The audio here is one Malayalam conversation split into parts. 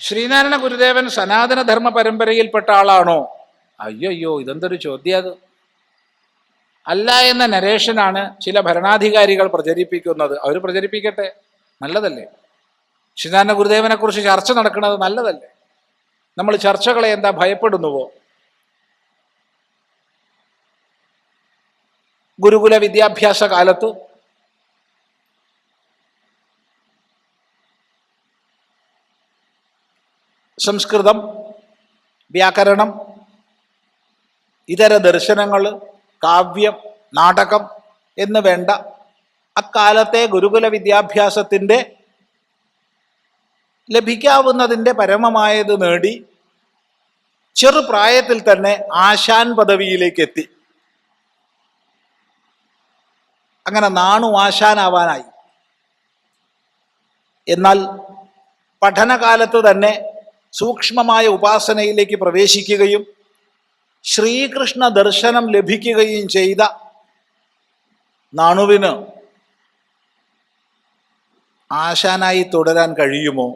ശ്രീനാരായണ ഗുരുദേവൻ സനാതന ധർമ്മ പരമ്പരയിൽപ്പെട്ട ആളാണോ? അയ്യോ ഇതെന്തൊരു ചോദ്യം അത്. അല്ല എന്ന നരേഷനാണ് ചില ഭരണാധികാരികൾ പ്രചരിപ്പിക്കുന്നത്. അവർ പ്രചരിപ്പിക്കട്ടെ. നല്ലതല്ലേ? ശ്രീനാരായണ ഗുരുദേവനെ കുറിച്ച് ചർച്ച നടക്കുന്നത് നല്ലതല്ലേ? നമ്മൾ ചർച്ചകളെ എന്താ ഭയപ്പെടുന്നുവോ? ഗുരുകുല വിദ്യാഭ്യാസ കാലത്ത് സംസ്കൃതം വ്യാകരണം ഇതര ദർശനങ്ങൾ കാവ്യം നാടകം എന്ന് വേണ്ട അക്കാലത്തെ ഗുരുകുല വിദ്യാഭ്യാസത്തിന്റെ ലഭിക്കാവുന്നതിന്റെ പരമമായത് നേടി ചെറുപ്രായത്തിൽ തന്നെ ആശാൻ പദവിയിലേക്ക് എത്തി അങ്ങനെ നാണു ആശാനാവാനായി. എന്നാൽ പഠനകാലത്ത് തന്നെ സൂക്ഷ്മമായ ഉപാസനയിലേക്ക് പ്രവേശിക്കുകയും ശ്രീകൃഷ്ണ ദർശനം ലഭിക്കുകയും ചെയ്ത നാണുവിന് ആശാനായി തുടരാൻ കഴിയുമോ?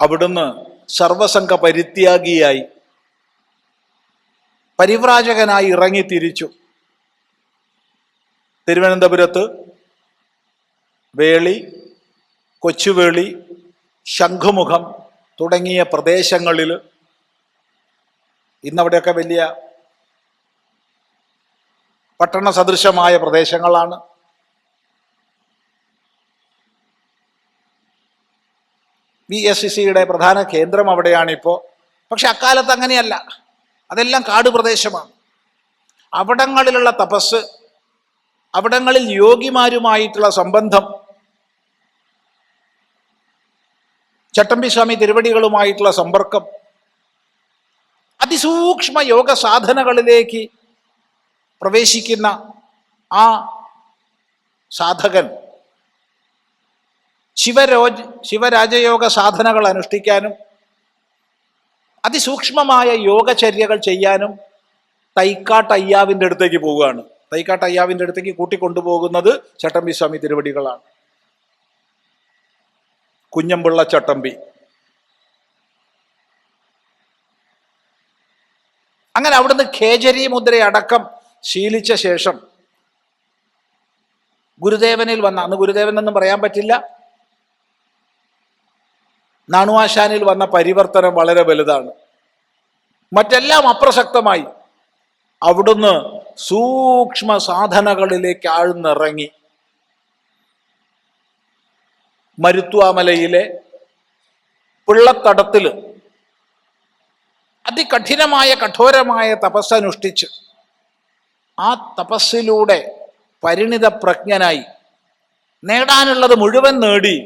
അവിടുന്ന് സർവസംഘ പരിത്യാഗിയായി പരിവ്രാജകനായി ഇറങ്ങി തിരിച്ചു. തിരുവനന്തപുരത്ത് വേളി കൊച്ചുവേളി ശംഖുമുഖം തുടങ്ങിയ പ്രദേശങ്ങളിൽ ഇന്നവിടെയൊക്കെ വലിയ പട്ടണ സദൃശമായ പ്രദേശങ്ങളാണ്. വി എസ് സി സിയുടെ പ്രധാന കേന്ദ്രം അവിടെയാണിപ്പോൾ പക്ഷെ അക്കാലത്ത് അങ്ങനെയല്ല. അതെല്ലാം കാട് പ്രദേശമാണ് അവിടങ്ങളിലുള്ള തപസ് അവിടങ്ങളിൽ യോഗിമാരുമായിട്ടുള്ള സംബന്ധം ചട്ടമ്പി സ്വാമി തിരുവടികളുമായിട്ടുള്ള സമ്പർക്കം അതിസൂക്ഷ്മ യോഗ സാധനകളിലേക്ക് പ്രവേശിക്കുന്ന ആ സാധകൻ ശിവരോജ് ശിവരാജയോഗ സാധനകൾ അനുഷ്ഠിക്കാനും അതിസൂക്ഷ്മമായ യോഗചര്യകൾ ചെയ്യാനും തൈക്കാട്ട് അയ്യാവിന്റെ അടുത്തേക്ക് പോവുകയാണ്. തൈക്കാട്ട് അയ്യാവിന്റെ അടുത്തേക്ക് കൂട്ടിക്കൊണ്ടുപോകുന്നത് ചട്ടമ്പി സ്വാമി തിരുവടികളാണ്. കുഞ്ഞമ്പിള്ള ചട്ടമ്പി. അങ്ങനെ അവിടുന്ന് ഖേജരി മുദ്രയടക്കം ശീലിച്ച ശേഷം ഗുരുദേവനിൽ വന്ന അന്ന് ഗുരുദേവൻ എന്നും പറയാൻ പറ്റില്ല. നാണുവാശാനിൽ വന്ന പരിവർത്തനം വളരെ വലുതാണ്. മറ്റെല്ലാം അപ്രസക്തമായി അവിടുന്ന് സൂക്ഷ്മ സാധനകളിലേക്ക് ആഴ്ന്നിറങ്ങി. മരുത്വാമലയിലെ പിള്ളത്തടത്തിൽ അതികഠിനമായ കഠോരമായ തപസ്സനുഷ്ഠിച്ച് ആ തപസ്സിലൂടെ പരിണിത പ്രജ്ഞനായി നേടാനുള്ളത് മുഴുവൻ നേടി.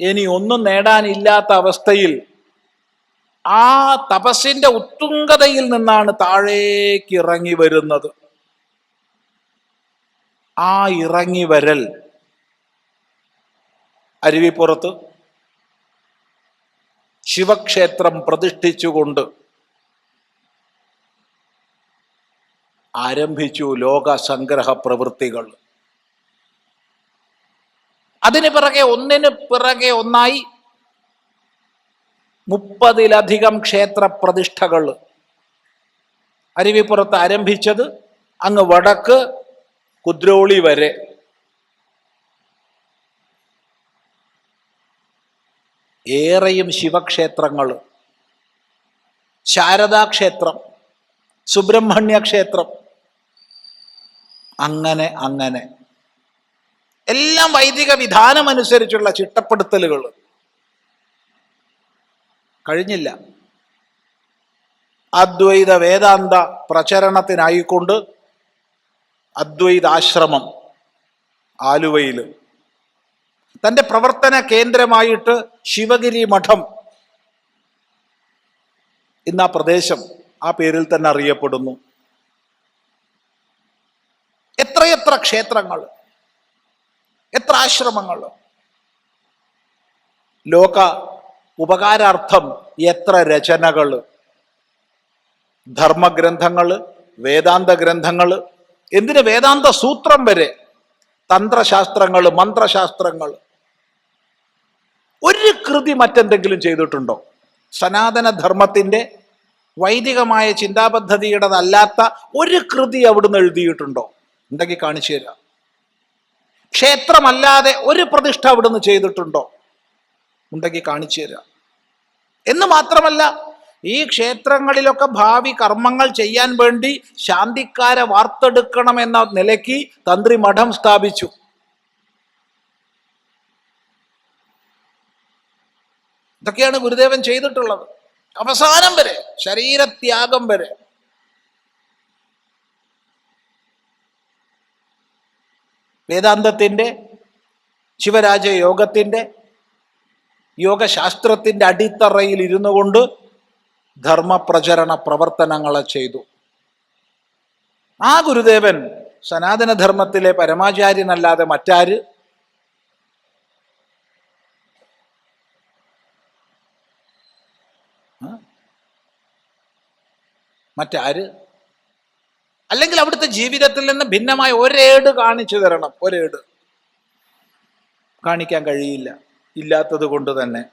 ഇനി ഒന്നും നേടാനില്ലാത്ത അവസ്ഥയിൽ ആ തപസ്സിന്റെ ഉത്തുംഗതയിൽ നിന്നാണ് താഴേക്ക് ഇറങ്ങി വരുന്നത്. ആ ഇറങ്ങി വരൽ അരുവിപ്പുറത്ത് ശിവക്ഷേത്രം പ്രതിഷ്ഠിച്ചുകൊണ്ട് ആരംഭിച്ചു ലോക സംഗ്രഹ പ്രവൃത്തികൾ. അതിന് പിറകെ ഒന്നിന് പിറകെ ഒന്നായി മുപ്പതിലധികം ക്ഷേത്ര പ്രതിഷ്ഠകൾ അരുവിപ്പുറത്ത് ആരംഭിച്ചത് അങ്ങ് വടക്ക് കുദ്രോളി വരെ. ഏറെയും ശിവക്ഷേത്രങ്ങൾ. ശാരദാക്ഷേത്രം സുബ്രഹ്മണ്യ ക്ഷേത്രം അങ്ങനെ അങ്ങനെ. എല്ലാം വൈദിക വിധാനമനുസരിച്ചുള്ള ചിട്ടപ്പെടുത്തലുകൾ. കഴിഞ്ഞില്ല. അദ്വൈത വേദാന്ത പ്രചരണത്തിനായിക്കൊണ്ട് അദ്വൈതാശ്രമം ആലുവയിൽ തന്റെ പ്രവർത്തന കേന്ദ്രമായിട്ട് ശിവഗിരി മഠം ഇന്ന് ആ പ്രദേശം ആ പേരിൽ തന്നെ അറിയപ്പെടുന്നു. എത്രയെത്ര ക്ഷേത്രങ്ങൾ എത്ര ആശ്രമങ്ങൾ ലോക ഉപകാരാർത്ഥം എത്ര രചനകൾ ധർമ്മഗ്രന്ഥങ്ങൾ വേദാന്ത ഗ്രന്ഥങ്ങൾ എന്തിന് വേദാന്ത സൂത്രം വരെ തന്ത്രശാസ്ത്രങ്ങൾ മന്ത്രശാസ്ത്രങ്ങൾ ഒരു കൃതി മറ്റെന്തെങ്കിലും ചെയ്തിട്ടുണ്ടോ? സനാതന ധർമ്മത്തിന്റെ വൈദികമായ ചിന്താപദ്ധതിയുടേതല്ലാത്ത ഒരു കൃതി അവിടുന്ന് എഴുതിയിട്ടുണ്ടോ? ഉണ്ടെങ്കിൽ കാണിച്ചു തരാം. ക്ഷേത്രമല്ലാതെ ഒരു പ്രതിഷ്ഠ അവിടുന്ന് ചെയ്തിട്ടുണ്ടോ? ഉണ്ടെങ്കിൽ കാണിച്ചു തരാം. എന്ന് മാത്രമല്ല ഈ ക്ഷേത്രങ്ങളിലൊക്കെ ഭാവി കർമ്മങ്ങൾ ചെയ്യാൻ വേണ്ടി ശാന്തിക്കാരെ വാർത്തെടുക്കണം എന്ന നിലയ്ക്ക് തന്ത്രി മഠം സ്ഥാപിച്ചു. ഇതൊക്കെയാണ് ഗുരുദേവൻ ചെയ്തിട്ടുള്ളത്. അവസാനം വരെ ശരീരത്യാഗം വരെ. വേദാന്തത്തിന്റെ ശിവരാജ യോഗത്തിന്റെ യോഗശാസ്ത്രത്തിന്റെ അടിത്തറയിൽ ഇരുന്നു കൊണ്ട് ധർമ്മപ്രചരണ പ്രവർത്തനങ്ങളെ ചെയ്തു. ആ ഗുരുദേവൻ സനാതനധർമ്മത്തിലെ പരമാചാര്യനല്ലാതെ മറ്റാര് മറ്റാര് അല്ലെങ്കിൽ അവിടുത്തെ ജീവിതത്തിൽ നിന്ന് ഭിന്നമായ ഒരേട് കാണിച്ചു തരണം ഒരേട്. കാണിക്കാൻ കഴിയില്ല. ഇല്ലാത്തത് കൊണ്ട് തന്നെ.